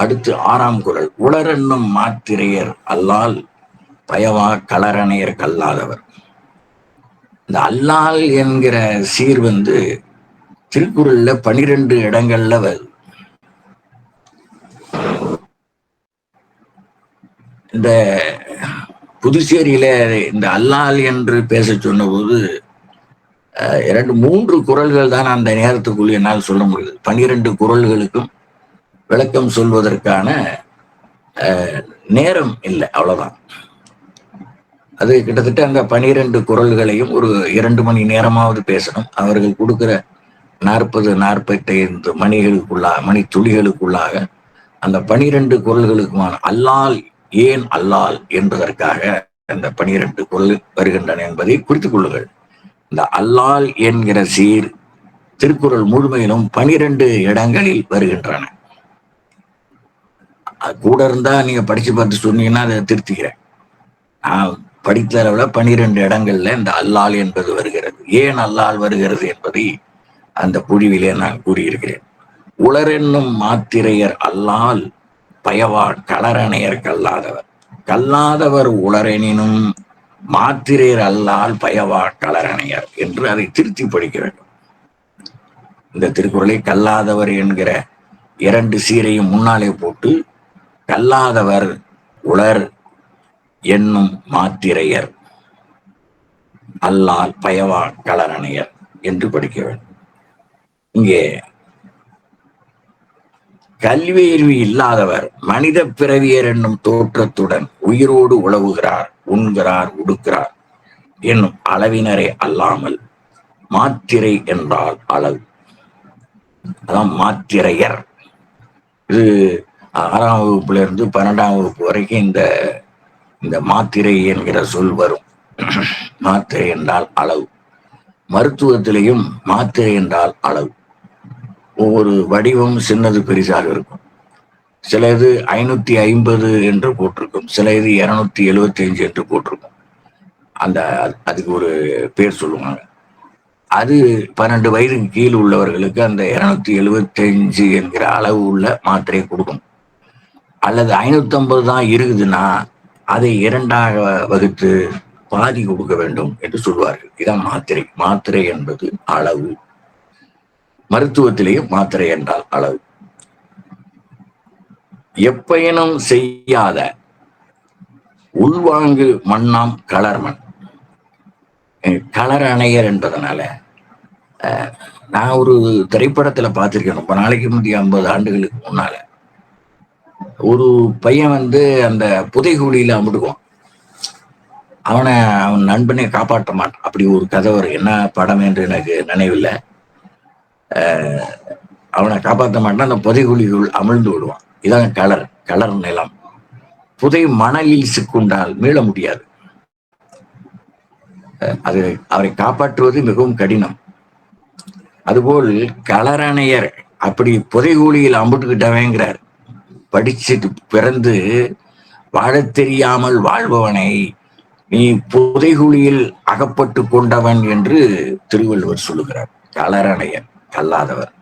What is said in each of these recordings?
அடுத்து ஆறாம் குரல். உளரென்னும் மாத்திரையர் அல்லால் பயவா கலரணையர் கல்லாதவர். இந்த அல்லால் என்கிற சீர் வந்து திருக்குறள்ல பனிரெண்டு இடங்கள்ல வருது. இந்த புதுச்சேரியில இந்த அல்லால் என்று பேச சொன்னபோது அஹ், இரண்டு மூன்று குரல்கள் தான் அந்த நேரத்துக்குள் என்னால் சொல்ல முடியுது. பனிரெண்டு குரல்களுக்கும் விளக்கம் சொல்வதற்கான அஹ், நேரம் இல்லை அவ்வளவுதான். அது கிட்டத்தட்ட அந்த பனிரெண்டு குரல்களையும் ஒரு இரண்டு மணி நேரமாவது பேசணும். அவர்கள் கொடுக்கிற நாற்பது நாற்பத்தைந்து மணிகளுக்குள்ளா மணி துளிகளுக்குள்ளாக அந்த பனிரெண்டு குரல்களுக்குமான அல்லால் ஏன் அல்லால் என்பதற்காக அந்த பனிரெண்டு குரல் வருகின்றன என்பதை குறித்துக் கொள்ளுங்கள். இந்த அல்லால் என்கிற சீர் திருக்குறள் முழுமையிலும் பனிரெண்டு இடங்களில் வருகின்றன. அது கூட இருந்தா நீங்க படிச்சு பார்த்து சொன்னீங்கன்னா அதை திருத்திக்கிறேன் நான் படித்த அளவுல பனிரெண்டு இடங்கள்ல இந்த அல்லால் என்பது வருகிறது. ஏன் அல்லால் வருகிறது என்பதை அந்த புழிவிலே நான் கூறியிருக்கிறேன். உளரென்னும் மாத்திரையர் அல்லால் பயவா களரணையர் கல்லாதவர் கல்லாதவர் உளரெனினும் மாத்திரையர் அல்லால் பயவா களரணையர் என்று அதை திருத்தி படிக்க வேண்டும் இந்த திருக்குறளை கல்லாதவர் என்கிற இரண்டு சீரையும் முன்னாலே போட்டு கல்லாதவர் உளர் என்னும் மாத்திரையர். அல்லால் பயவா கலரணையர் என்று படிக்க வேண்டும் இங்கே கல்வியறிவு இல்லாதவர் மனித பிறவியர் என்னும் தோற்றத்துடன் உயிரோடு உழவுகிறார் உண்கிறார் உடுக்கிறார் என்னும் அளவினரே அல்லாமல் மாத்திரை என்றால் அளவு. அதான் மாத்திரையர். இது ஆறாம் வகுப்புல இருந்து பன்னெண்டாம் வகுப்பு வரைக்கும் இந்த இந்த மாத்திரை என்கிற சொல் வரும். மாத்திரை என்றால் அளவு. மருத்துவத்திலையும் மாத்திரை என்றால் அளவு. ஒவ்வொரு வடிவம் சின்னது பெரிசாக இருக்கும். சில இது ஐநூத்தி ஐம்பது என்று போட்டிருக்கும். சில இது இருநூத்தி எழுபத்தி அஞ்சு என்று போட்டிருக்கும். அந்த அது- அதுக்கு ஒரு பேர் சொல்லுவாங்க. அது பன்னெண்டு வயதுக்கு கீழ் உள்ளவர்களுக்கு அந்த இருநூத்தி எழுபத்தி அஞ்சு என்கிற அளவு உள்ள மாத்திரையை கொடுக்கணும் அல்லது ஐநூத்தி ஐம்பது தான் இருக்குதுன்னா அதை இரண்டாக வகுத்து பாதி கொடுக்க வேண்டும் என்று சொல்வார்கள். இதான் மாத்திரை. மாத்திரை என்பது அளவு. மருத்துவத்திலேயே மாத்திரை என்றால் அளவு. எப்பயனும் செய்யாத உள்வாங்கு மண்ணாம் கலர்மண். கலர் அணையர் என்பதனால அஹ், நான் ஒரு திரைப்படத்துல பார்த்திருக்கேன். ரொம்ப நாளைக்கு முந்தைய ஐம்பது ஆண்டுகளுக்கு முன்னால. ஒரு பையன் வந்து அந்த புதைகுழியில அமுடுவான். அவனை அவன் நண்பனை காப்பாற்ற மாட்டான் அப்படி ஒரு கதை வரும். என்ன படம் என்று எனக்கு நினைவில்லை. அவனை காப்பாற்ற மாட்டான் அந்த புதைகுழிக்குள் அமிழ்ந்து விடுவான். இதான் கலர் கலர் நிலம். புதை மணலில் சிக்குண்டால் மீள முடியாது. அது அவரை காப்பாற்றுவது மிகவும் கடினம். அதுபோல் கலரணையர் அப்படி புதைகுழியில் அம்புட்டுக்கிட்டவங்கிறார் படிச்சுட்டு பிறந்து வாழத் தெரியாமல் வாழ்பவனை நீ புதைகுழியில் அகப்பட்டு கொண்டவன் என்று திருவள்ளுவர் சொல்லுகிறார். களரணையன் கல்லாதவர்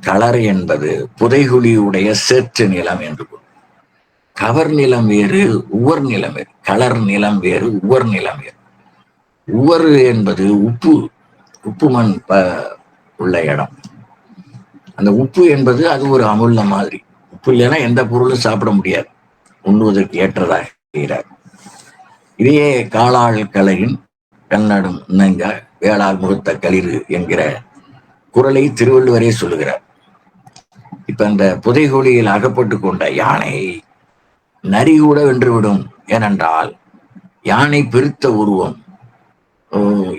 கலர் என்பது புதைகுழியுடைய சேற்று நிலம் என்று கவர் நிலம் வேறு உவர் நிலம் வேறு. கலர் நிலம் வேறு உவர் நிலம் வேறு. உவர் என்பது உப்பு உப்பு மண் ப- உள்ள இடம். அந்த உப்பு என்பது அது ஒரு அமுல்ல மாதிரி. உப்பு இல்லைன்னா எந்த பொருளும் சாப்பிட முடியாது. உண்ணுவதற்கு ஏற்றதாக செய்கிறார் இதையே காலாள் கலையின் கண்ணடும் நங்க வேளாள் முகத்த களிறு என்கிற குரலை திருவள்ளுவரே சொல்லுகிறார். இப்ப அந்த புதைகுழியில் அகப்பட்டு கொண்ட யானை நரி கூட வென்றுவிடும். ஏனென்றால் யானை பெருத்த உருவம்.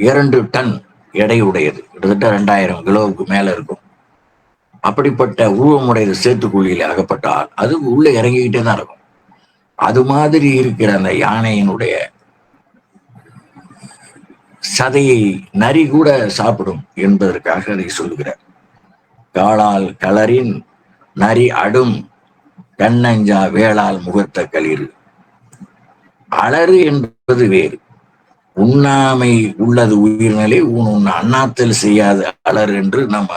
இரண்டு டன் எடை உடையது கிட்டத்தட்ட ரெண்டாயிரம் கிலோவுக்கு மேல இருக்கும். அப்படிப்பட்ட உருவமுடைய சேத்துக்குழியில அகப்பட்டால் அது உள்ள இறங்கிக்கிட்டே தான் இருக்கும். அது மாதிரி இருக்கிற அந்த யானையினுடைய சதையை நரி கூட சாப்பிடும் என்பதற்காக அதை சொல்லுகிறார். காளால் கலரின் நரி அடும் கண்ணஞ்சா வேளால் முகத்த களிறு. அலறு என்பது வேறு. உண்ணாமை உள்ளது உயிர்நிலை உன் உன் அண்ணாத்தல் செய்யாத அலர் என்று நம்ம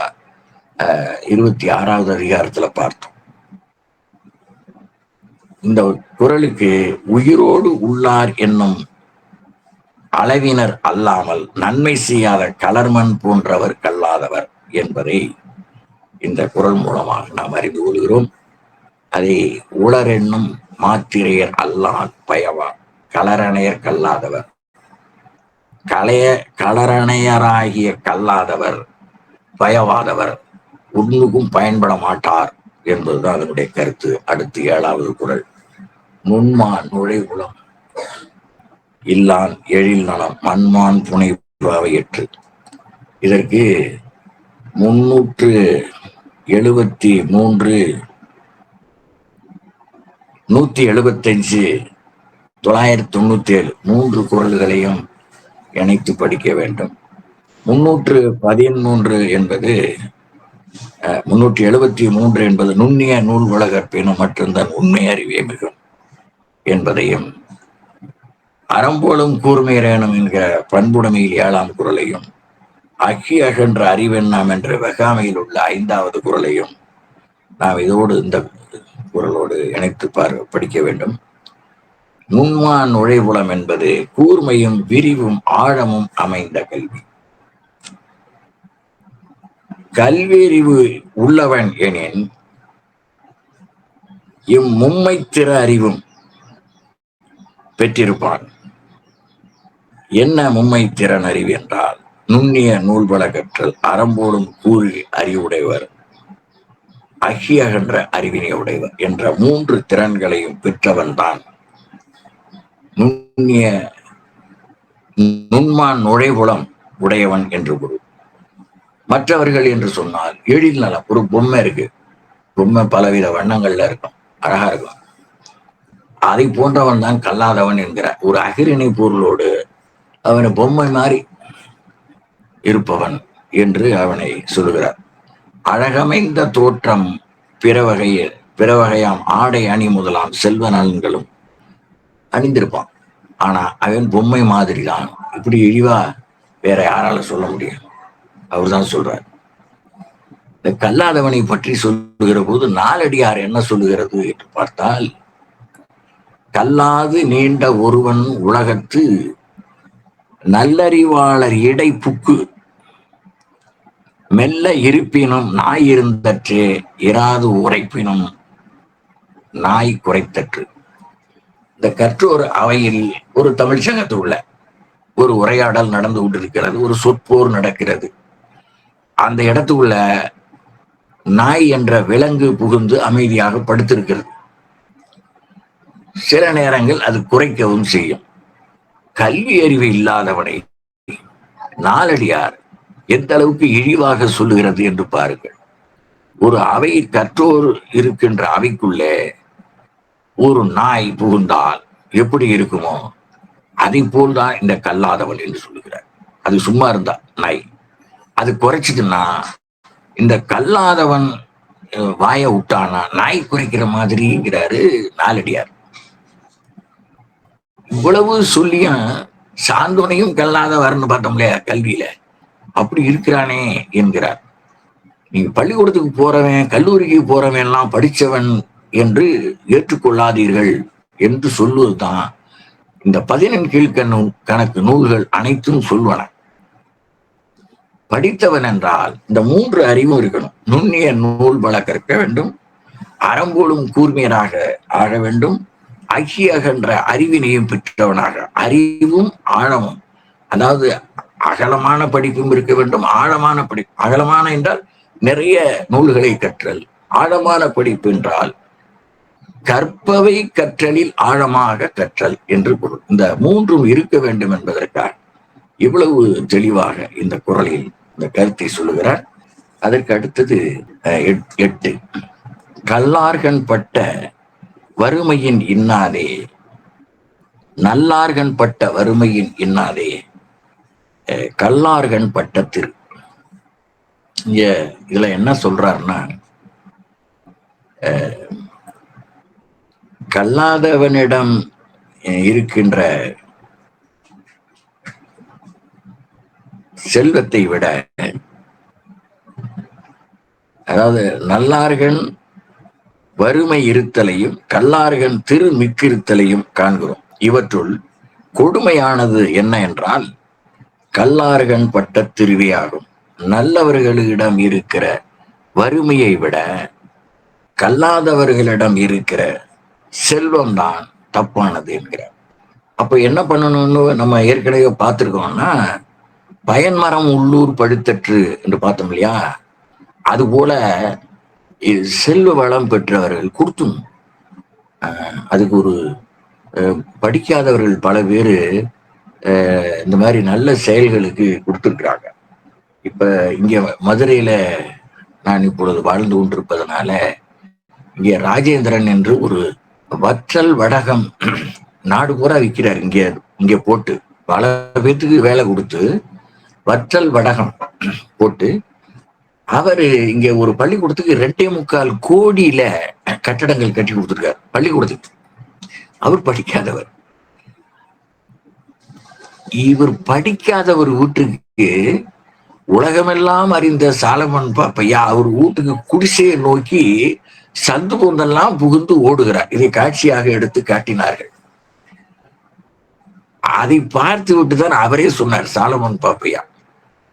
இருபத்தி ஆறாவது அதிகாரத்துல பார்த்தோம். இந்த குரலுக்கு உயிரோடு உள்ளார் என்னும் அளவினர் அல்லாமல் நன்மை செய்யாத கலர்மண் போன்றவர் கல்லாதவர் என்பதை இந்த குரல் மூலமாக நாம் அறிந்து கொள்கிறோம். அதை உளர் என்னும் மாத்திரையர் அல்லால் பயவா கலரணையர் கல்லாதவர். கலைய கலரணையராகிய கல்லாதவர் பயவாதவர். ஒன்றுக்கும் பயன்பட மாட்டார் என்பதுதான் அதனுடைய கருத்து. அடுத்து ஏழாவது குரல். நுண்மான் நுழைவுளம் இல்லான் எழில் நலம். மண்மான் புனைவாவையற்று இதற்கு முன்னூற்று எழுபத்தி மூன்று நூத்தி எழுபத்தஞ்சு தொள்ளாயிரத்தி தொண்ணூத்தி ஏழு மூன்று குரல்களையும் இணைத்து படிக்க வேண்டும். முன்னூற்று பதிமூன்று என்பது முன்னூற்றி எழுபத்தி மூன்று என்பது நுண்ணிய நூல் உலகற்பினும் மட்டும்தான் உண்மை அறிவே மிகும் என்பதையும் அறம்போலும் கூர்மையிறேனும் என்கிற பண்புடைமையில் ஏழாம் குரலையும் அக்கி அகன்ற அறிவெண்ணாம் என்ற வெகாமையில் உள்ள ஐந்தாவது குரலையும் நாம் இதோடு இந்த குரலோடு இணைத்து பார் படிக்க வேண்டும். நுண்மான் நுழைவுளம் என்பது கூர்மையும் விரிவும் ஆழமும் அமைந்த கல்வி. கல்வியறிவு உள்ளவன் எனின் இம்மும்மை திற அறிவும் பெற்றிருப்பான். என்ன மும்மை திறன் அறிவு என்றால் நுண்ணிய நூல்பல கற்றல் அறம்போடும் கூறி அறிவுடையவர் அகியகன்ற அறிவினை உடையவர் என்ற மூன்று திறன்களையும் பெற்றவன் தான் நுண்ணிய நுண்மான் நுழைவுளம் உடையவன் என்று பொருள். மற்றவர்கள் என்று சொன்னால் எழில் நலம் ஒரு பொம்மை இருக்கு. பொம்மை பலவித வண்ணங்கள்ல இருக்கும். அழகா இருக்கும். அதை போன்றவன் தான் கல்லாதவன் என்கிற ஒரு அகிரிணை பொருளோடு அவனை பொம்மை மாறி இருப்பவன் என்று அவனை சொல்லுகிறார். அழகமைந்த தோற்றம் பிற வகையில் பிற வகையாம் ஆடை அணி முதலாம் செல்வ நலன்களும் அணிந்திருப்பான். ஆனா அவன் பொம்மை மாதிரி தான் இப்படி இழிவா வேற யாரால சொல்ல முடியும்? அவர் தான் சொல்றார். இந்த கல்லாதவனை பற்றி சொல்லுகிற போது நாலடியார் என்ன சொல்லுகிறது என்று பார்த்தால் கல்லாது நீண்ட ஒருவன் உலகத்து நல்லறிவாளர் இடை புக்கு மெல்ல இருப்பினும் நாய் இருந்தற்றே இராது உரைப்பினும் நாய் குறைத்தற்று இந்த கற்றோர் அவையில் ஒரு தமிழ் உள்ள ஒரு உரையாடல் நடந்து கொண்டிருக்கிறது ஒரு சொற்போர் நடக்கிறது. அந்த இடத்துக்குள்ள நாய் என்ற விலங்கு புகுந்து அமைதியாக படுத்திருக்கிறது. சில நேரங்கள் அது குறைக்கவும் செய்யும். கல்வி அறிவு இல்லாதவனை நாலடியார் எந்த அளவுக்கு இழிவாக சொல்லுகிறது என்று பாருங்கள். ஒரு அவை கற்றோர் இருக்கின்ற அவைக்குள்ளே ஒரு நாய் புகுந்தால் எப்படி இருக்குமோ அதை போல்தான் இந்த கல்லாதவன் என்று சொல்லுகிறார். அது சும்மா இருந்தா நாய். அது குறைச்சிதுன்னா இந்த கல்லாதவன் வாய விட்டானா நாய் குறைக்கிற மாதிரிங்கிறாரு நாலடியார். இவ்வளவு சொல்லியும் சாந்தோனையும் கல்லாதவர்னு பார்த்தோம் இல்லையா கல்வியில? அப்படி இருக்கிறானே என்கிறார். நீங்க பள்ளிக்கூடத்துக்கு போறவன் கல்லூரிக்கு போறவன் எல்லாம் படிச்சவன் என்று ஏற்றுக்கொள்ளாதீர்கள் என்று சொல்வதுதான் இந்த பதினெண் கீழ்கண்ணு கணக்கு நூல்கள் அனைத்தும் சொல்வன. படித்தவன் என்றால் இந்த மூன்று அறிவும் இருக்கணும் நுண்ணிய நூல் வள கற்க வேண்டும் அறம்போலும் கூர்மையராக ஆக வேண்டும் அகியகன்ற அறிவினையும் பெற்றவனாக அறிவும் ஆழமும் அதாவது அகலமான படிப்பும் இருக்க வேண்டும். ஆழமான படிப்பு அகலமான என்றால் நிறைய நூல்களை கற்றல். ஆழமான படிப்பு என்றால் கற்பவை கற்றலில் ஆழமாக கற்றல் என்று பொருள். இந்த மூன்றும் இருக்க வேண்டும் என்பதற்காக இவ்வளவு தெளிவாக இந்த குரலில் இந்த கருத்தை சொல்லுகிறார். அதற்கு அடுத்தது எட்டு. கல்லார்கண் பட்ட வறுமையின் இன்னாதே. நல்லார்கண் பட்ட வறுமையின் இன்னாதே. பட்ட திரு. இங்க இதுல என்ன சொல்றாருன்னா கல்லாதவனிடம் இருக்கின்ற செல்வத்தை விட அதாவது நல்லார்கள் வறுமை இருத்தலையும் கல்லார்கள் திரு மிக்கிருத்தலையும் காண்கிறோம். இவற்றுள் கொடுமையானது என்ன என்றால் கல்லார்கன் பட்ட திருவியாகும். நல்லவர்களிடம் இருக்கிற வறுமையை விட கல்லாதவர்களிடம் இருக்கிற செல்வம் தான் தப்பானது என்கிறார். அப்ப என்ன பண்ணணும்னு நம்ம ஏற்கனவே பார்த்திருக்கோம்னா பயன்மரம் உள்ளூர் பழுத்தற்று என்று பார்த்தோம் இல்லையா? அதுபோல செல்வ வளம் பெற்றவர்கள் கொடுத்தும் அதுக்கு ஒரு படிக்காதவர்கள் பல பேர் இந்த மாதிரி நல்ல செயல்களுக்கு கொடுத்துருக்குறாங்க. இப்போ இங்கே மதுரையில் நான் இப்பொழுது வாழ்ந்து கொண்டிருப்பதனால இங்கே ராஜேந்திரன் என்று ஒரு வற்றல் வடகம் நாடு பூரா விற்கிறார் இங்கே இங்கே போட்டு பல பேர்த்துக்கு வேலை கொடுத்து வற்றல் வடகம் போட்டு அவரு இங்க ஒரு பள்ளிக்கூடத்துக்கு ரெண்டே முக்கால் கோடியில கட்டடங்கள் கட்டி கொடுத்துருக்காரு. பள்ளிக்கூடத்துக்கு. அவர் படிக்காதவர். இவர் படிக்காதவர் வீட்டுக்கு உலகமெல்லாம் அறிந்த சாலமன் பாப்பையா அவர் வீட்டுக்கு குடிசையை நோக்கி சந்து பொந்தெல்லாம் புகுந்து ஓடுகிறார். இதை காட்சியாக எடுத்து காட்டினார்கள். அதை பார்த்து விட்டுதான் அவரே சொன்னார் சாலமன் பாப்பையா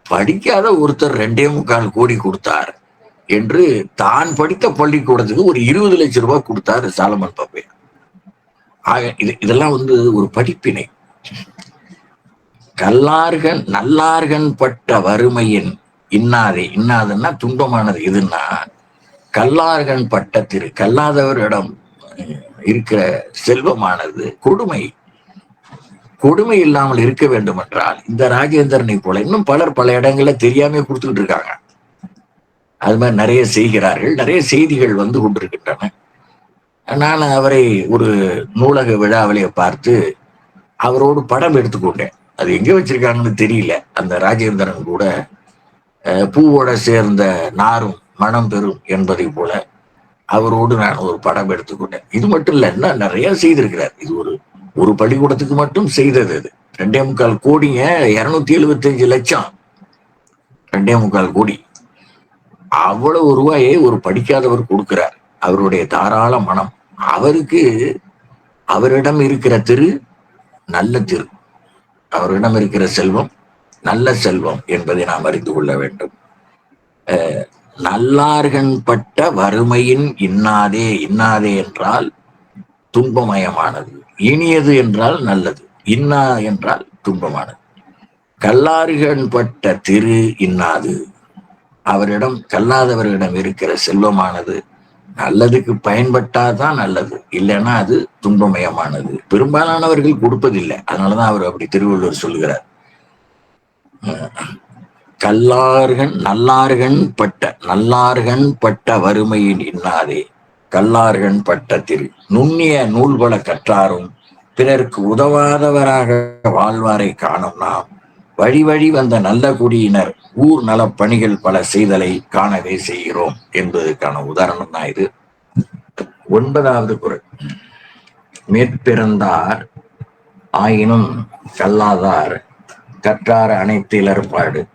படிக்காத ஒருத்தர் ரெண்டே முக்கால் கோடி கொடுத்தார் என்று தான் படித்த பள்ளிக்கூடத்துக்கு ஒரு இருபது லட்சம் ரூபாய் கொடுத்தாரு சாலமன் பாப்பையா ஆக இது இதெல்லாம் வந்து ஒரு படிப்பினை. கல்லார்கன் நல்லார்கன் பட்ட வறுமையின் இன்னாதே இன்னாதுன்னா துன்பமானது எதுன்னா கல்லார்கன் பட்ட திரு கல்லாதவரிடம் இருக்கிற செல்வமானது கொடுமை. கொடுமை இல்லாமல் இருக்க வேண்டும் என்றால் இந்த ராஜேந்திரனை போல இன்னும் பலர் பல இடங்கள்ல தெரியாம கொடுத்துட்டு இருக்காங்க. அது மாதிரி நிறைய செய்கிறார்கள். நிறைய செய்திகள் வந்து கொண்டிருக்கின்றன. நான் அவரை ஒரு நூலக விழாவிலே பார்த்து அவரோடு படம் எடுத்துக்கொண்டேன். அது எங்க வச்சிருக்காங்கன்னு தெரியல. அந்த ராஜேந்திரன் கூட பூவோட சேர்ந்த நாரும் மனம் பெறும் என்பதை போல அவரோடு நான் ஒரு படம் எடுத்துக்கொண்டேன். இது மட்டும் இல்ல என்ன நிறைய செய்திருக்கிறார். இது ஒரு ஒரு பள்ளிக்கூடத்துக்கு மட்டும் செய்தது அது. ரெண்டே முக்கால் கோடிங்க இருநூத்தி எழுபத்தி அஞ்சு லட்சம். ரெண்டே முக்கால் கோடி. அவ்வளவு ரூபாயை ஒரு படிக்காதவர் கொடுக்கிறார். அவருடைய தாராள மனம். அவருக்கு அவரிடம் இருக்கிற திரு நல்ல திரு. அவரிடம் இருக்கிற செல்வம் நல்ல செல்வம் என்பதை நாம் அறிந்து கொள்ள வேண்டும். நல்லார்கன் பட்ட வறுமையின் இன்னாதே இன்னாதே என்றால் துன்பமயமானது. இனியது என்றால் நல்லது இன்னா என்றால் துன்பமானது. கல்லாறுகன் பட்ட திரு இன்னாது. அவரிடம் கல்லாதவர்களிடம் இருக்கிற செல்வமானது நல்லதுக்கு பயன்பட்டாதான் நல்லது இல்லைன்னா அது துன்பமயமானது. பெரும்பாலானவர்கள் கொடுப்பதில்லை அதனாலதான் அவர் அப்படி திருவள்ளுவர் சொல்கிறார் கல்லார்கன் நல்லார்கன் பட்ட நல்லார்கன் பட்ட வறுமையின் இன்னாதே. கல்லார்கன் பட்டத்தில் நுண்ணிய நூல்பல கற்றாரும் பிறருக்கு உதவாதவராக வாழ்வாரை காணும் நாம். வழி வழி வந்த நல்ல குடியினர் ஊர் நலப்பணிகள் பணிகள் பல செய்தலை காணவே செய்கிறோம் என்பதற்கான உதாரணம் தான் இது. ஒன்பதாவது குரல். மேற்பிறந்தார் ஆயினும் கல்லாதார் கற்றார் அனைத்து பாடு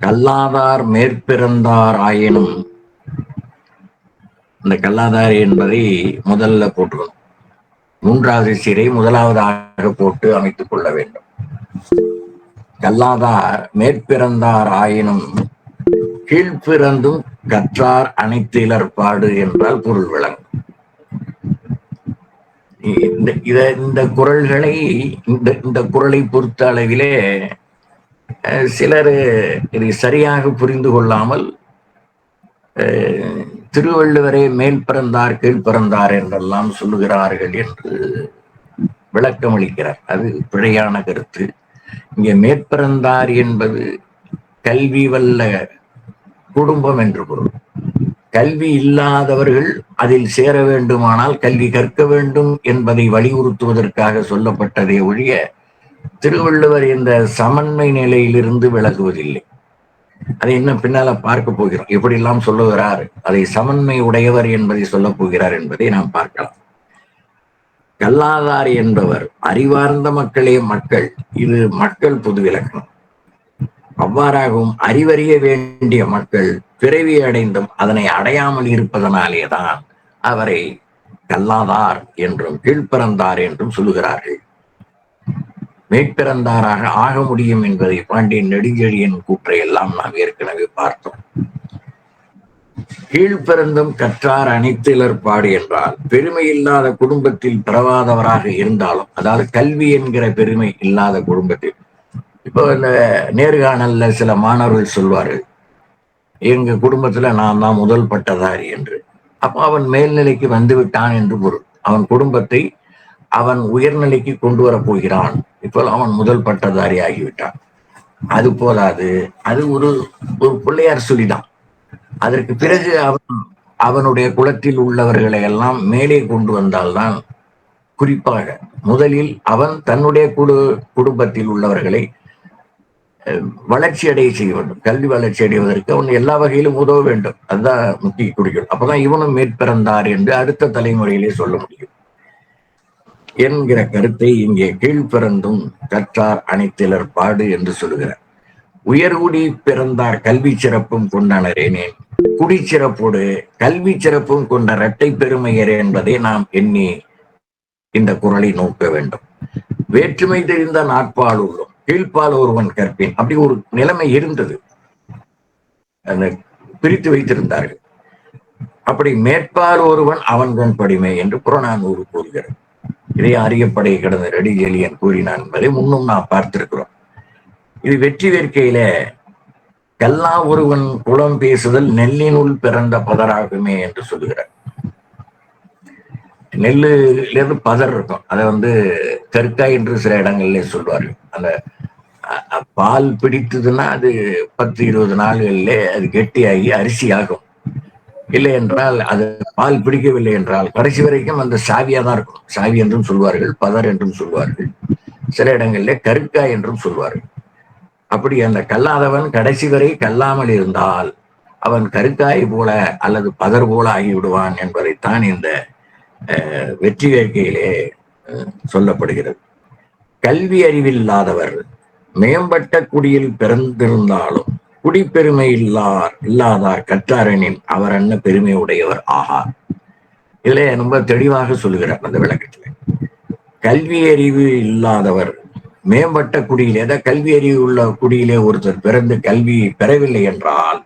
கல்லாதார் மேற்பிறந்தார் ஆயினும் இந்த கல்லாதார் என்பதை முதல்ல போட்டுக்கணும் மூன்றாவது சிறை முதலாவதாக போட்டு அமைத்துக் கொள்ள வேண்டும். கல்லாதார் மேற்பிறந்தார் ஆயினும் கீழ்பிறந்தும் கற்றார் அனைத்திலர் பாடு என்றால் பொருள் விளங்கும். இந்த இத இந்த குரல்களை இந்த இந்த குரலை பொறுத்த அளவிலே சிலர் இதை சரியாக புரிந்து கொள்ளாமல் திருவள்ளுவரே மேல் பிறந்தார் கீழ் பிறந்தார் என்றெல்லாம் சொல்லுகிறார்கள் என்று விளக்கம் அளிக்கிறார். அது பிழையான கருத்து. இங்கே மேற்பிறந்தார் என்பது கல்வி வல்ல குடும்பம் என்று பொருள். கல்வி இல்லாதவர்கள் அதில் சேர வேண்டுமானால் கல்வி கற்க வேண்டும் என்பதை வலியுறுத்துவதற்காக சொல்லப்பட்டதே ஒழிய திருவள்ளுவர் இந்த சமன்மை நிலையிலிருந்து விலகுவதில்லை. அதை இன்னும் பின்னால பார்க்க போகிறோம். எப்படியெல்லாம் சொல்லுகிறார் அதை சமன்மை உடையவர் என்பதை சொல்ல போகிறார் என்பதை நாம் பார்க்கலாம். கல்லாதார் என்பவர் அறிவார்ந்த மக்களே மக்கள். இது மக்கள் புது விளக்கம். அவ்வாறாகவும் அறிவறிய வேண்டிய மக்கள் பிறவி அடைந்தும் அதனை அடையாமல் இருப்பதனாலேதான் அவரை கல்லாதார் என்றும் கீழ்ப்பிறந்தார் என்றும் சொல்லுகிறார்கள். மேற்பிறந்தாராக ஆக முடியும் என்பதை பாண்டியன் நெடுஞ்செழியன் கூற்றை எல்லாம் நாம் ஏற்கனவே பார்த்தோம். கீழ்ப்பிறந்தும் கற்றார் அனைத்திலற்பாடு என்றால் பெருமை இல்லாத குடும்பத்தில் பிறவாதவராக இருந்தாலும் அதாவது கல்வி என்கிற பெருமை இல்லாத குடும்பத்தில். இப்போ இந்த நேர்காணல்ல சில மாணவர்கள் சொல்வார்கள் எங்க குடும்பத்துல நான் தான் முதல் பட்டதாரி என்று. அப்போ அவன் மேல்நிலைக்கு வந்து விட்டான் என்று பொருள். அவன் குடும்பத்தை அவன் உயர்நிலைக்கு கொண்டு வரப்போகிறான் இப்போ அவன் முதல் பட்டதாரி ஆகிவிட்டான் அது போதாது. அது ஒரு ஒரு பிள்ளையார் சொல்லிதான். அதற்கு பிறகு அவன் அவனுடைய குலத்தில் உள்ளவர்களை எல்லாம் மேலே கொண்டு வந்தால்தான் குறிப்பாக முதலில் அவன் தன்னுடைய குடு குடும்பத்தில் உள்ளவர்களை வளர்ச்சி அடைய செய்ய வேண்டும். கல்வி வளர்ச்சி அடைவதற்கு அவன் எல்லா வகையிலும் உதவ வேண்டும். அதுதான் முக்கிய குறிக்கோள். அப்பதான் இவனும் மேற்பிறந்தார் என்று அடுத்த தலைமுறையிலே சொல்ல முடியும். என்கிற கருத்தை இங்கே கீழ்பிறந்தும் கற்றார் அனைத்திலர் பாடு என்று சொல்லுகிறார். உயர்குடி பிறந்தார் கல்வி சிறப்பும் கொண்டனரேனேன் குடி சிறப்போடு கல்வி சிறப்பும் கொண்ட இரட்டை பெருமையர் என்பதை நாம் எண்ணி இந்த குரலை நோக்க வேண்டும். வேற்றுமை தெரிந்த நாட்பால் உள்ளும் கீழ்ப்பால் ஒருவன் கற்பின். அப்படி ஒரு நிலைமை இருந்தது. அந்த பிரித்து வைத்திருந்தார்கள். அப்படி மேற்பால் ஒருவன் அவன்கண் படிமை என்று புறநானூறு கூறுகிறது. இதை அறியப்படை கடந்த ரெடி ஜெலியன் கூறினான். என்பதை முன்னும் நாம் பார்த்திருக்கிறோம். இது வெற்றி வேட்கையில கல்லா ஒருவன் குளம் பேசுதல் நெல்லினுள் பிறந்த பதராகுமே என்று சொல்லுகிறார். நெல்லுல இருந்து பதர் இருக்கும். அதை வந்து கற்காய் என்று சில இடங்கள்ல சொல்வார்கள். அந்த பால் பிடித்ததுன்னா அது பத்து இருபது நாள்களிலே அது கெட்டியாகி அரிசி ஆகும் இல்லை என்றால் அது பால் பிடிக்கவில்லை என்றால் கடைசி வரைக்கும் அந்த சாவியா தான் இருக்கும். சாவி என்றும் சொல்வார்கள் பதர் என்றும் சொல்வார்கள் சில இடங்களிலே கருக்காய் என்றும் சொல்வார்கள். அப்படி அந்த கல்லாதவன் கடைசி வரை கல்லாமல் இருந்தால் அவன் கருக்காய் போல அல்லது பதர் போல ஆகிவிடுவான் என்பதைத்தான் இந்த வெற்றி வேட்கையிலே சொல்லப்படுகிறது. கல்வி அறிவில்லாதவர் மேம்பட்ட குடியில் பிறந்திருந்தாலும் குடிப்பெருமை இல்லார் இல்லாதார் கற்றாரனின் அவர் என்ன பெருமை உடையவர் ஆகார். இதுல ரொம்ப தெளிவாக சொல்லுகிறார் அந்த விளக்கத்துல. கல்வி அறிவு இல்லாதவர் மேம்பட்ட குடியில் ஏதாவது கல்வி அறிவு உள்ள குடியிலே ஒருத்தர் பிறந்து கல்வி பெறவில்லை என்றால்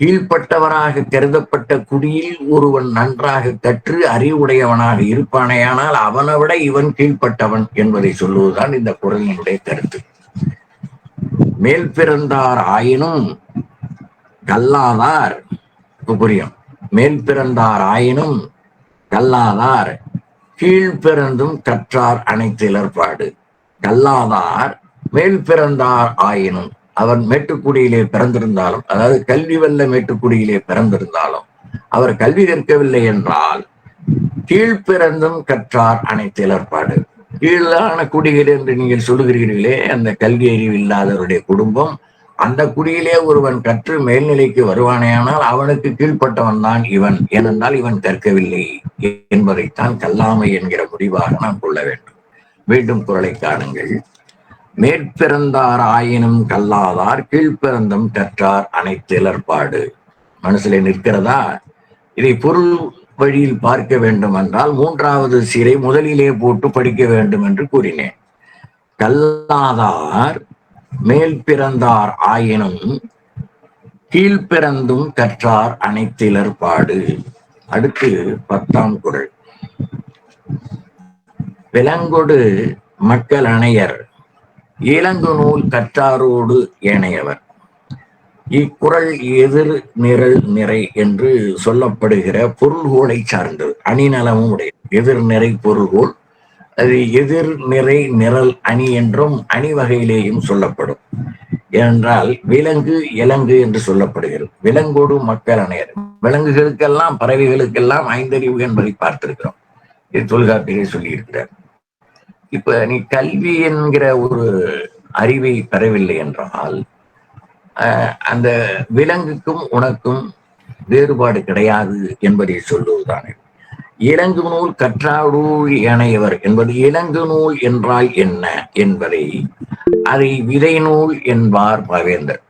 கீழ்ப்பட்டவராக கருதப்பட்ட குடியில் ஒருவன் நன்றாக கற்று அறிவுடையவனாக இருப்பானேயானால் அவனை விட இவன் கீழ்ப்பட்டவன் என்பதை சொல்லுவதுதான் இந்த குரலினுடைய கருத்து. மேல் பிறந்தார் ஆயினும் கல்லாதார். புரியும். மேல் பிறந்தார் ஆயினும் கல்லாதார். கீழ்பிறந்தும் கற்றார் அனைத்திலற்பாடு கல்லாதார் மேல் பிறந்தார் ஆயினும். அவன் மேட்டுக்குடியிலே பிறந்திருந்தாலும் அதாவது கல்வி வல்ல மேட்டுக்குடியிலே பிறந்திருந்தாலும் அவர் கல்வி கற்கவில்லை என்றால் கீழ்பிறந்தும் கற்றார் அனைத்திலற்பாடு கீழான குடிகள் என்று நீங்கள் சொல்லுகிறீர்களே அந்த கல்வி அறிவு இல்லாதவருடைய குடும்பம் அந்த குடியிலே ஒருவன் கற்று மேல்நிலைக்கு வருவானேயானால் அவனுக்கு கீழ்ப்பட்டவன் தான் இவன். ஏனென்றால் இவன் கற்கவில்லை என்பதைத்தான் கல்லாமை என்கிற முடிவாக நாம் கொள்ள வேண்டும். மீண்டும் குரலை காணுங்கள். மேற்பிறந்தார் ஆயினும் கல்லாதார் கீழ்ப்பிறந்தும் கற்றார் அனைத்து அனைத்திலற்பாடு மனசுல நிற்கிறதா? இதை பொருள் வழியில் பார்க்க வேண்டும் என்றால் மூன்றாவது சீரை முதலிலே போட்டு படிக்க வேண்டும் என்று கூறினேன். கல்லாதார் மேல் பிறந்தார் ஆயினும் கீழ்பிறந்தும் கற்றார் அனைத்திலர் பாடு. அடுத்து பத்தாம் குரல். விலங்கொடு மக்கள் அணையர் இளங்கு நூல் கற்றாரோடு ஏனையவர். இக்குறள் எதிர் நிரல் நிறை என்று சொல்லப்படுகிற பொருள்கோளை சார்ந்தது. அணிநலமும் உடைய எதிர் நிறை பொருள்கோள் அது எதிர் நிறை நிரல் அணி என்றும் அணி வகையிலேயும் சொல்லப்படும். ஏனென்றால் விலங்கு இலங்கு என்று சொல்லப்படுகிறது. விலங்கோடு மக்கள் அணையர். விலங்குகளுக்கெல்லாம் பறவைகளுக்கெல்லாம் ஐந்தறிவு என்பதை பார்த்திருக்கிறோம். இது தொல்காப்பிலே சொல்லியிருக்கிறார். இப்ப நீ கல்வி என்கிற ஒரு அறிவை பெறவில்லை என்றால் அந்த விலங்குக்கும் உனக்கும் வேறுபாடு கிடையாது என்பதை சொல்லுவதுதானே இலங்கு நூல் கற்றாரூர் இணையவர் என்பது இலங்கு நூல் என்றால் என்ன என்பதை அதை விதை நூல் என்பார் பவேந்தர்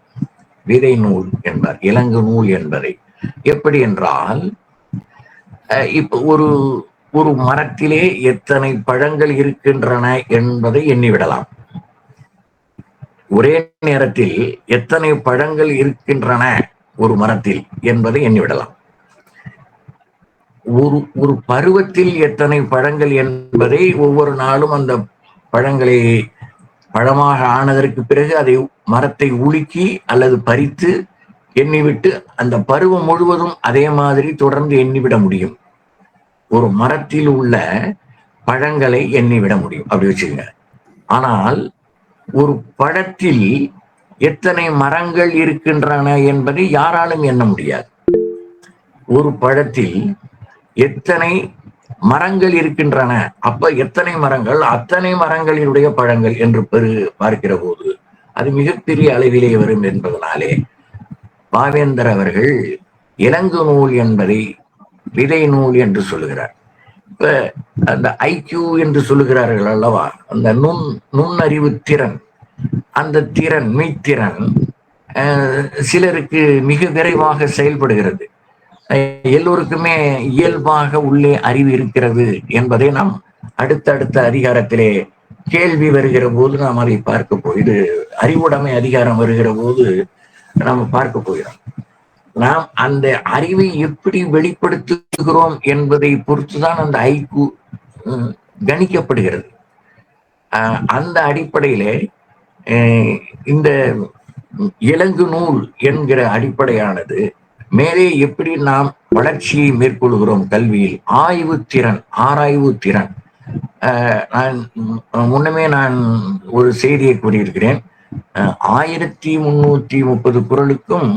விதை நூல் என்பார் இலங்கு நூல் என்பதை. எப்படி என்றால் இப்ப ஒரு ஒரு மரத்திலே எத்தனை பழங்கள் இருக்கின்றன என்பதை எண்ணிவிடலாம். ஒரே நேரத்தில் எத்தனை பழங்கள் இருக்கின்றன ஒரு மரத்தில் என்பதை எண்ணிவிடலாம். ஒரு ஒரு பருவத்தில் எத்தனை பழங்கள் என்பதை ஒவ்வொரு நாளும் அந்த பழங்களை பழமாக ஆனதற்கு பிறகு அதை மரத்தை உலுக்கி அல்லது பறித்து எண்ணிவிட்டு அந்த பருவம் முழுவதும் அதே மாதிரி தொடர்ந்து எண்ணிவிட முடியும். ஒரு மரத்தில் உள்ள பழங்களை எண்ணிவிட முடியும். அப்படி வச்சுக்கோங்க. ஆனால் ஒரு பழத்தில் எத்தனை மரங்கள் இருக்கின்றன என்பதை யாராலும் எண்ண முடியாது. ஒரு பழத்தில் எத்தனை மரங்கள் இருக்கின்றன அப்ப எத்தனை மரங்கள் அத்தனை மரங்களினுடைய பழங்கள் என்று பெரு பார்க்கிற போது அது மிகப்பெரிய அளவிலே வரும் என்பதனாலே பாவேந்தர் அவர்கள் இலங்கு நூல் என்பதை விதை நூல் என்று சொல்லுகிறார். இப்ப அந்த ஐக்கியூ என்று சொல்லுகிறார்கள் அல்லவா? அந்த நுண் நுண்ணறிவு திறன் அந்த திறன் மெய்த்திறன் சிலருக்கு மிக விரைவாக செயல்படுகிறது. எல்லோருக்குமே இயல்பாக உள்ளே அறிவு இருக்கிறது என்பதை நாம் அடுத்தடுத்த அதிகாரத்திலே கேள்வி வருகிற போது நாம் அதை பார்க்க போ இது அறிவுடைமை அதிகாரம் வருகிற போது நாம் பார்க்க போகிறோம். நாம் அந்த அறிவை எப்படி வெளிப்படுத்துகிறோம் என்பதை பொறுத்துதான் அந்த ஐக்கு கணிக்கப்படுகிறது. அந்த அடிப்படையிலே இந்த இலங்கு நூல் என்கிற அடிப்படையானது மேலே எப்படி நாம் வளர்ச்சியை மேற்கொள்கிறோம் கல்வியில். ஆய்வு திறன் ஆராய்வு திறன். நான் முன்னமே நான் ஒரு செய்தியை கூறியிருக்கிறேன். ஆயிரத்தி முன்னூத்தி முப்பது குரலுக்கும்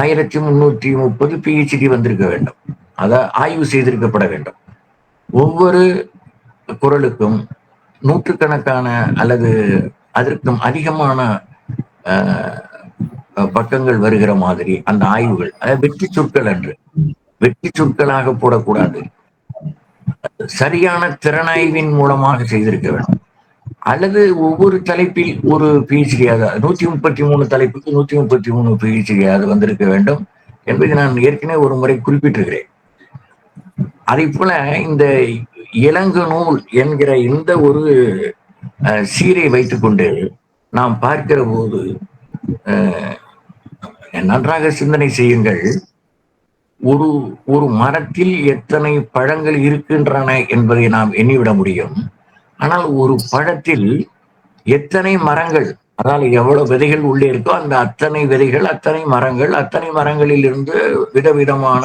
ஆயிரத்தி முன்னூத்தி முப்பது பிஹெச்டி வந்திருக்க வேண்டும். அதை ஆய்வு செய்திருக்கப்பட வேண்டும். ஒவ்வொரு குரலுக்கும் நூற்றுக்கணக்கான அல்லது அதற்கும் அதிகமான பக்கங்கள் வருகிற மாதிரி அந்த ஆய்வுகள் வெற்றி சொற்கள் அன்று வெற்றி சொற்களாக போடக்கூடாது. சரியான திறனாய்வின் மூலமாக செய்திருக்க வேண்டும். அல்லது ஒவ்வொரு தலைப்பில் ஒரு பிஹெச்டியாக நூத்தி முப்பத்தி மூணு தலைப்புக்கு நூத்தி முப்பத்தி மூணு பிஹெச்டியாக வந்திருக்க வேண்டும் என்பதை நான் ஏற்கனவே ஒரு முறை குறிப்பிட்டிருக்கிறேன். அதை போல இந்த இலங்கு நூல் என்கிற இந்த ஒரு சீரை வைத்துக்கொண்டு நாம் பார்க்கிற போது நன்றாக சிந்தனை செய்யுங்கள். ஒரு ஒரு மரத்தில் எத்தனை பழங்கள் இருக்கின்றன என்பதை நாம் எண்ணிவிட முடியும். ஆனால் ஒரு பழத்தில் எத்தனை மரங்கள் அதாவது எவ்வளவு விதைகள் உள்ளே இருக்கோ அந்த அத்தனை விதைகள் அத்தனை மரங்கள் அத்தனை மரங்களில் இருந்து விதவிதமான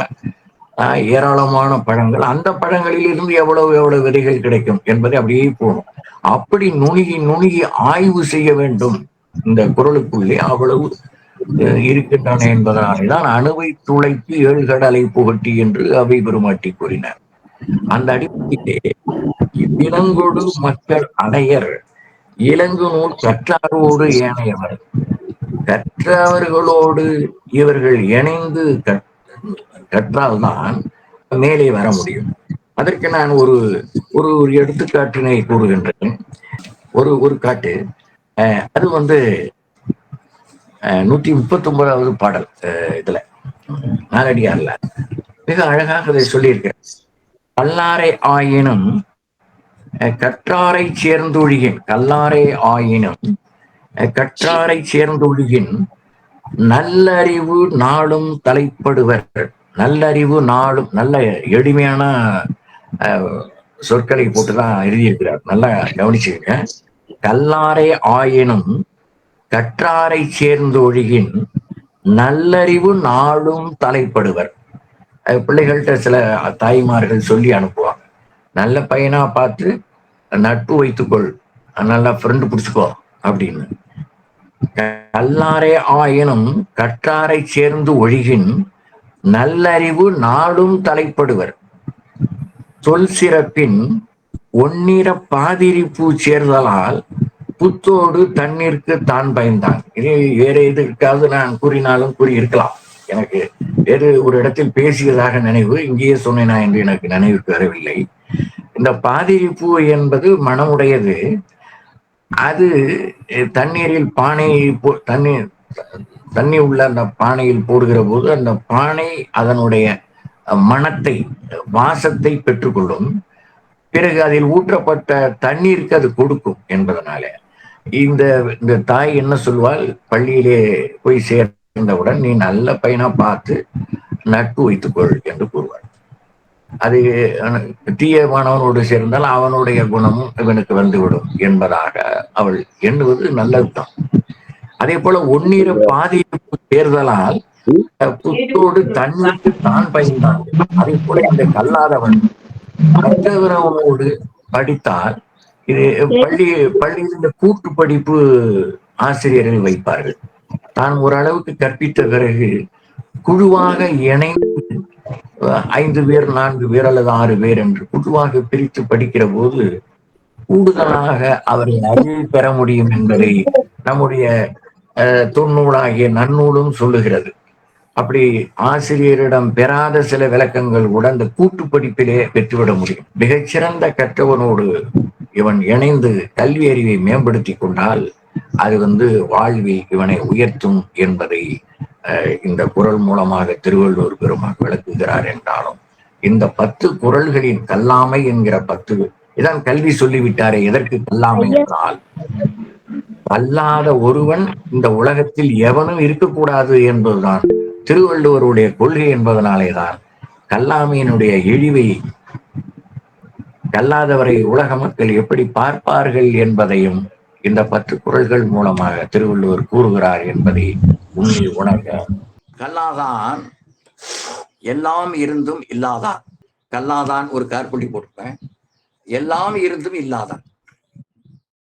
ஏராளமான பழங்கள் அந்த பழங்களில் இருந்து எவ்வளவு எவ்வளவு விதைகள் கிடைக்கும் என்பதை அப்படியே போகணும். அப்படி நுணுகி நுணுகி ஆய்வு செய்ய வேண்டும். இந்த குரலுக்குள்ளே அவ்வளவு இருக்கின்றன என்பதனால்தான் அணுவை துளைத்து ஏழு கடலை புகட்டி என்று அவை பெருமாட்டி கூறினார். அந்த அடிப்படையிலே இளங்கொடு மக்கள் அடையர் இளங்கு நூல் கற்றாரோடு ஏனையவர். கற்றவர்களோடு இவர்கள் இணைந்து கற்றால்தான் மேலே வர முடியும். அதற்கு நான் ஒரு ஒரு ஒரு எடுத்துக்காட்டினை கூறுகின்றேன். ஒரு ஒரு காட்டு. அது வந்து நூத்தி முப்பத்தி ஒன்பதாவது பாடல் இதுல. நாலடியார்ல மிக அழகாக அதை சொல்லியிருக்கேன் கல்லாரை ஆயினும் கற்றாரை சேர்ந்தொழுகின் கல்லாரை ஆயினும் கற்றாரை சேர்ந்தொழுகின் நல்லறிவு நாளும் தலைப்படுவர். நல்லறிவு நாளும் நல்ல எளிமையான சொற்களை போட்டுதான் எழுதியிருக்கிறார். நல்லா கவனிச்சுங்க கல்லாரை ஆயினும் கற்றாரை சேர்ந்தொழிகின் நல்லறிவு நாளும் தலைப்படுவர். பிள்ளைகள்கிட்ட சில தாய்மார்கள் சொல்லி அனுப்புவாங்க. நல்ல பையனா பார்த்து நட்பு வைத்துக்கொள். நல்லா ஃப்ரெண்டு பிடிச்சிக்கோ. அப்படின்னு. கல்லாரே ஆயினும் கற்றாரை சேர்ந்து ஒழிகின் நல்லறிவு நாடும் தலைப்படுவர். சொல் சிறப்பின் ஒன்னிற பாதிரி பூ சேர்தலால் புத்தோடு தண்ணீருக்கு தான் பயந்தான். இது வேற எதுக்காவது நான் கூறினாலும் கூறியிருக்கலாம் எனக்கு வேறு ஒரு இடத்தில் பேசியதாக நினைவு இங்கேயே சொன்னேனா என்று எனக்கு நினைவுக்கு வரவில்லை. இந்த பாதிரிப்பூ என்பது மனமுடையது. அது தண்ணீரில் பானை தண்ணீர் தண்ணி உள்ள அந்த பானையில் போடுகிற போது அந்த பானை அதனுடைய மனத்தை வாசத்தை பெற்றுக்கொள்ளும். பிறகு அதில் ஊற்றப்பட்ட தண்ணீருக்கு அது கொடுக்கும் என்பதனால. இந்த இந்த தாய் என்ன சொல்வாள்? பள்ளியிலே போய் சேர் இருந்தவுடன் நீ நல்ல பையனா பார்த்து நட்பு வைத்துக்கொள் என்று கூறுவாள் அது தீய மாணவனோடு சேர்ந்தால் அவனுடைய குணமும் இவனுக்கு வந்துவிடும் என்பதாக அவள் எண்ணுவது நல்லதுதான். அதே போல ஒன்னீர பாதிப்பு தேர்தலால் புத்தோடு தன்னுக்கு தான் பயந்தான் அதே போல இந்த கல்லாதவன் மற்றவரோடு படித்தால் இது பள்ளி பள்ளியில் இந்த கூட்டு படிப்பு ஆசிரியர்கள் வைப்பார்கள். தான் ஓரளவுக்கு கற்பித்த பிறகு குழுவாக இணைந்து ஐந்து பேர் நான்கு பேர் அல்லது ஆறு பேர் என்று குழுவாக பிரித்து படிக்கிற போது கூடுதலாக அவரை அறிவு பெற முடியும் என்பதை நம்முடைய தொன்னூலாகிய நன்னூலும் சொல்லுகிறது. அப்படி ஆசிரியரிடம் பெறாத சில விளக்கங்கள் கூட அந்த கூட்டு படிப்பிலே பெற்றுவிட முடியும். மிகச்சிறந்த கற்றவனோடு இவன் இணைந்து கல்வி அறிவை மேம்படுத்தி கொண்டால் அது வந்து வாழ்வில் இவனை உயர்த்தும் என்பதை இந்த குரல் மூலமாக திருவள்ளுவர் பெருமாள் விளக்குகிறார் என்றாலும் இந்த பத்து குரல்களின் கல்லாமை என்கிற பத்து இதான் கல்வி சொல்லிவிட்டாரே எதற்கு கல்லாமை என்றால் கல்லாத ஒருவன் இந்த உலகத்தில் எவனும் இருக்கக்கூடாது என்பதுதான். திருவள்ளுவருடைய கொள்கை என்பதனாலேதான் கல்லாமையினுடைய இழிவை கல்லாதவரை உலக மக்கள் எப்படி பார்ப்பார்கள் என்பதையும் இந்த பத்து குரல்கள் மூலமாக திருவள்ளுவர் கூறுகிறார் என்பதை உண்மை உணர்க. கல்லாதான் எல்லாம் இருந்தும் இல்லாதான் கல்லாதான் ஒரு கார்புள்ளி போட்டிருப்பேன். எல்லாம் இருந்தும் இல்லாதான்